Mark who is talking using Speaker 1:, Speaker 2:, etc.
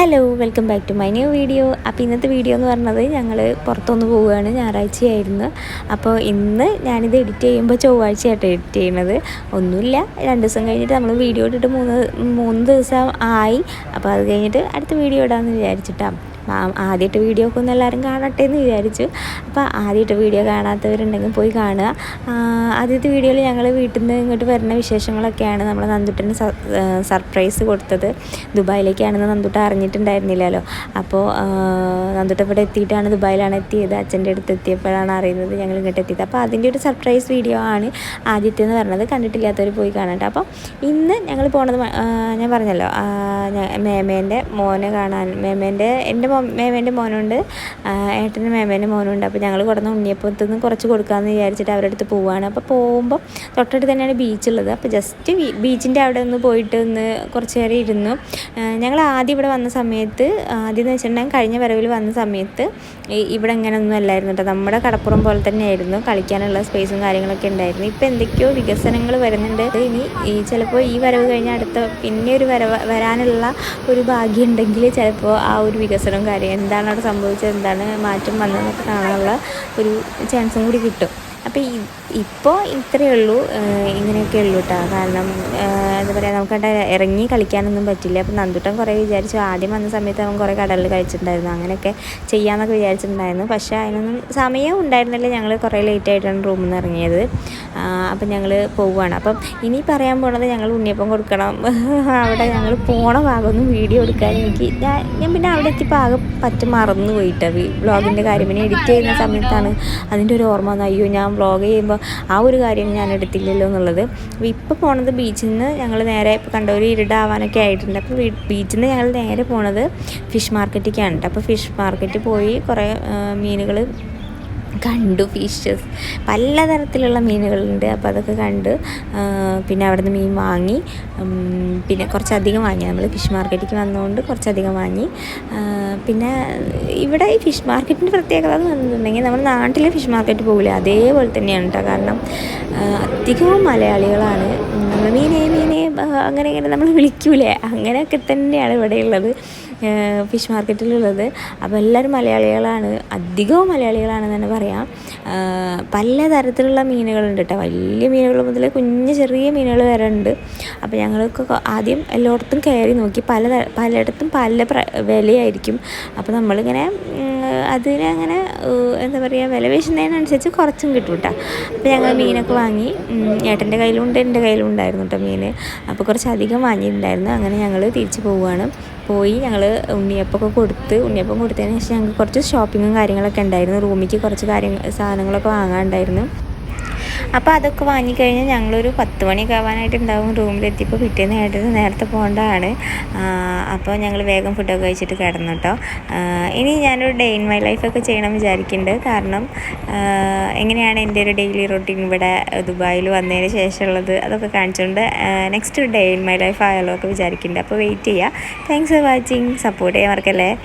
Speaker 1: Hello welcome back to my new video അപ്പോൾ ഇന്നത്തെ video എന്ന് പറഞ്ഞത് ഞങ്ങൾ പുറത്തൊന്ന് പോവുകയാണ്. ഞായറാഴ്ചയായിരുന്നു. അപ്പോൾ ഇന്ന് ഞാനിത് എഡിറ്റ് ചെയ്യുമ്പോൾ ചൊവ്വാഴ്ചയായിട്ട് എഡിറ്റ് ചെയ്യുന്നത്. ഒന്നുമില്ല. രണ്ട് ദിവസം കഴിഞ്ഞിട്ട് നമ്മൾ വീഡിയോ ഇട്ടിട്ട് മൂന്ന് മൂന്ന് ദിവസം ആയി. അപ്പോൾ അത് കഴിഞ്ഞിട്ട് അടുത്ത വീഡിയോ ഇടാമെന്ന് വിചാരിച്ചിട്ടാണ് ആദ്യമായിട്ട് വീഡിയോ ഒക്കെ ഒന്ന് എല്ലാവരും കാണട്ടെ എന്ന് വിചാരിച്ചു. അപ്പോൾ ആദ്യമായിട്ട് വീഡിയോ കാണാത്തവരുണ്ടെങ്കിൽ പോയി കാണുക. ആദ്യത്തെ വീഡിയോയിൽ ഞങ്ങൾ വീട്ടിൽ നിന്ന് ഇങ്ങോട്ട് വരുന്ന വിശേഷങ്ങളൊക്കെയാണ് നമ്മൾ നന്ദുട്ടന് സർപ്രൈസ് കൊടുത്തത്. ദുബായിലേക്കാണെന്ന് നന്ദുട്ട അറിഞ്ഞിട്ടുണ്ടായിരുന്നില്ലല്ലോ. അപ്പോൾ നന്ദുട്ട ഇവിടെ എത്തിയിട്ടാണ് ദുബായിലാണ് എത്തിയത്. അച്ഛന്റെ അടുത്ത് എത്തിയപ്പോഴാണ് അറിയുന്നത് ഞങ്ങൾ ഇങ്ങോട്ട് എത്തിയത്. അപ്പോൾ അതിന്റെ ഒരു സർപ്രൈസ് വീഡിയോ ആണ് ആദ്യത്തെ എന്ന് പറഞ്ഞത്. കണ്ടിട്ടില്ലാത്തവർ പോയി കാണട്ടെ. അപ്പോൾ ഇന്ന് ഞങ്ങൾ പോണത് ഞാൻ പറഞ്ഞല്ലോ മേമേന്റെ മോനെ കാണാൻ മേമേന്റെ എന്റെ മേമേന്റെ മോനുണ്ട്. ഏട്ടന്റെ മേമേന്റെ മോനുണ്ട്. അപ്പോൾ ഞങ്ങൾ കൊടുന്ന ഉണ്ണിയപ്പത്തിൽ നിന്ന് കുറച്ച് കൊടുക്കാമെന്ന് വിചാരിച്ചിട്ട് അവരുടെ അടുത്ത് പോവുകയാണ് അപ്പോൾ പോകുമ്പോൾ തൊട്ടടുത്ത് തന്നെയാണ് ബീച്ചുള്ളത്. അപ്പോൾ ജസ്റ്റ് ബീച്ചിന്റെ അവിടെ ഒന്ന് പോയിട്ട് ഒന്ന് കുറച്ച് നേരം ഇരുന്നു. ഞങ്ങൾ ആദ്യം ഇവിടെ വന്ന സമയത്ത് ആദ്യം എന്ന് വെച്ചിട്ടുണ്ടെങ്കിൽ കഴിഞ്ഞ വരവിൽ വന്ന സമയത്ത് ഇവിടെ ഇങ്ങനെയൊന്നും അല്ലായിരുന്നു കേട്ടോ നമ്മുടെ കടപ്പുറം പോലെ തന്നെയായിരുന്നു. കളിക്കാനുള്ള സ്പേസും കാര്യങ്ങളൊക്കെ ഉണ്ടായിരുന്നു. ഇപ്പോൾ എന്തൊക്കെയോ വികസനങ്ങൾ വരുന്നുണ്ട്. ഇനി ഈ ചിലപ്പോൾ ഈ വരവ് കഴിഞ്ഞ അടുത്ത പിന്നെ ഒരു വരവ് വരാനുള്ള ഒരു ഭാഗ്യം ഉണ്ടെങ്കിൽ ചിലപ്പോൾ ആ ഒരു വികസനം കാര്യം. എന്താണ് അവിടെ സംഭവിച്ചത്? എന്താണ് മാറ്റം വന്നതെന്നൊക്കെ കാണാനുള്ള ഒരു ചാൻസും കൂടി കിട്ടും. അപ്പോൾ ഇപ്പോൾ ഇത്രയേ ഉള്ളൂ ഇങ്ങനെയൊക്കെ ഉള്ളൂ കേട്ടോ കാരണം എന്താ പറയുക നമുക്കവിടെ ഇറങ്ങി കളിക്കാനൊന്നും പറ്റില്ല. അപ്പോൾ നന്ദുട്ടൻ കുറേ വിചാരിച്ചു. ആദ്യം വന്ന സമയത്ത് അവൻ കുറേ കടലിൽ കഴിച്ചിട്ടുണ്ടായിരുന്നു അങ്ങനെയൊക്കെ ചെയ്യാമെന്നൊക്കെ വിചാരിച്ചിട്ടുണ്ടായിരുന്നു. പക്ഷേ അതിനൊന്നും സമയം ഉണ്ടായിരുന്നില്ല. ഞങ്ങൾ കുറേ ലേറ്റ് ആയിട്ടാണ് റൂമിൽ നിന്ന് ഇറങ്ങിയത് അപ്പം ഞങ്ങൾ പോവുകയാണ് അപ്പം ഇനി പറയാൻ പോണത് ഞങ്ങൾ ഉണ്ണിയപ്പം കൊടുക്കണം. അവിടെ ഞങ്ങൾ പോണ ഭാഗമൊന്നും വീഡിയോ എടുക്കാൻ എനിക്ക് ഞാൻ ഞാൻ പിന്നെ അവിടെ എത്തിയപ്പോൾ ആകെ പറ്റ മറന്നു പോയിട്ടാണ് വ്ളോഗിന്റെ കാര്യം പിന്നെ എഡിറ്റ് ചെയ്യുന്ന സമയത്താണ് അതിന്റെ ഒരു ഓർമ്മ വന്നു അയ്യോ ഞാൻ വ്ളോഗ് ചെയ്യുമ്പോൾ ആ ഒരു കാര്യം ഞാൻ എടുത്തില്ലല്ലോ എന്നുള്ളത്. ഇപ്പോൾ പോണത് ബീച്ചിൽ നിന്ന് ഞങ്ങൾ നേരെ ഇപ്പോൾ കണ്ട ഒരു ഇരുടാവാനൊക്കെ ആയിട്ടുണ്ട്. അപ്പോൾ ബീച്ചിൽ നിന്ന് ഞങ്ങൾ നേരെ പോണത് ഫിഷ് മാർക്കറ്റിലേക്കാണ് അപ്പോൾ ഫിഷ് മാർക്കറ്റിൽ പോയി കുറേ മീനുകൾ കണ്ടു ഫിഷസ് പലതരത്തിലുള്ള മീനുകളുണ്ട്. അപ്പോൾ അതൊക്കെ കണ്ട്. പിന്നെ അവിടെ നിന്ന് മീൻ വാങ്ങി. പിന്നെ കുറച്ചധികം വാങ്ങി. നമ്മൾ ഫിഷ് മാർക്കറ്റിലേക്ക് വന്നതുകൊണ്ട് കുറച്ചധികം വാങ്ങി. പിന്നെ ഇവിടെ ഈ ഫിഷ് മാർക്കറ്റിന്റെ പ്രത്യേകത എന്ന് പറഞ്ഞിട്ടുണ്ടെങ്കിൽ നമ്മൾ നാട്ടിലെ ഫിഷ് മാർക്കറ്റ് പോകില്ല അതേപോലെ തന്നെയാണ് കേട്ടോ കാരണം അധികവും മലയാളികളാണ്. നമ്മൾ മീനേ മീനേ അങ്ങനെ ഇങ്ങനെ നമ്മൾ വിളിക്കൂലേ. അങ്ങനെയൊക്കെ തന്നെയാണ് ഇവിടെയുള്ളത് ഫിഷ് മാർക്കറ്റിലുള്ളത് അപ്പോൾ എല്ലാവരും മലയാളികളാണ്. അധികവും മലയാളികളാണെന്ന് തന്നെ പറയാം. പലതരത്തിലുള്ള മീനുകളുണ്ട് കേട്ടോ വലിയ മീനുകൾ മുതൽ കുഞ്ഞ് ചെറിയ മീനുകൾ വരെ ഉണ്ട്. അപ്പോൾ ഞങ്ങൾക്ക് ആദ്യം എല്ലായിടത്തും കയറി നോക്കി. പല പലയിടത്തും പല വിലയായിരിക്കും. അപ്പോൾ നമ്മളിങ്ങനെ അതിനങ്ങനെ എന്താ പറയുക വില വീശുന്നതിനനുസരിച്ച് കുറച്ചും കിട്ടും കേട്ടോ അപ്പോൾ ഞങ്ങൾ മീനൊക്കെ വാങ്ങി ഏട്ടന്റെ കയ്യിലുണ്ട് എന്റെ കയ്യിലും ഉണ്ടായിരുന്നു കേട്ടോ മീൻ അപ്പോൾ കുറച്ച് അധികം വാങ്ങിയിട്ടുണ്ടായിരുന്നു. അങ്ങനെ ഞങ്ങൾ തിരിച്ചു പോവുകയാണ് പോയി ഞങ്ങൾ ഉണ്ണിയപ്പമൊക്കെ കൊടുത്ത് ഉണ്ണിയപ്പം കൊടുത്തതിന് ശേഷം ഞങ്ങൾക്ക് കുറച്ച് ഷോപ്പിങ്ങും കാര്യങ്ങളൊക്കെ ഉണ്ടായിരുന്നു. റൂമിലേക്ക് കുറച്ച് കാര്യങ്ങൾ സാധനങ്ങളൊക്കെ വാങ്ങാനുണ്ടായിരുന്നു അപ്പോൾ അതൊക്കെ വാങ്ങിക്കഴിഞ്ഞാൽ ഞങ്ങളൊരു പത്ത് മണിയൊക്കെ ആവാനായിട്ടുണ്ടാവും റൂമിലെത്തിയപ്പോൾ പിറ്റേന്ന് ഏട്ടന് നേരത്തെ പോകേണ്ടതാണ്. അപ്പോൾ ഞങ്ങൾ വേഗം ഫുഡൊക്കെ കഴിച്ചിട്ട് കിടന്നു കേട്ടോ ഇനി ഞാനൊരു ഡേ ഇൻ മൈ ലൈഫൊക്കെ ചെയ്യണം വിചാരിക്കുന്നുണ്ട് കാരണം എങ്ങനെയാണ് എന്റെ ഒരു ഡെയിലി റൊട്ടീൻ ഇവിടെ ദുബായിൽ വന്നതിന് ശേഷമുള്ളത് അതൊക്കെ കാണിച്ചുകൊണ്ട് next day in my life ആയാലോ ഒക്കെ വിചാരിക്കുന്നുണ്ട് അപ്പോൾ വെയിറ്റ് ചെയ്യുക താങ്ക്സ് ഫോർ വാച്ചിങ് സപ്പോർട്ട് ചെയ്യാൻ മറക്കല്ലേ?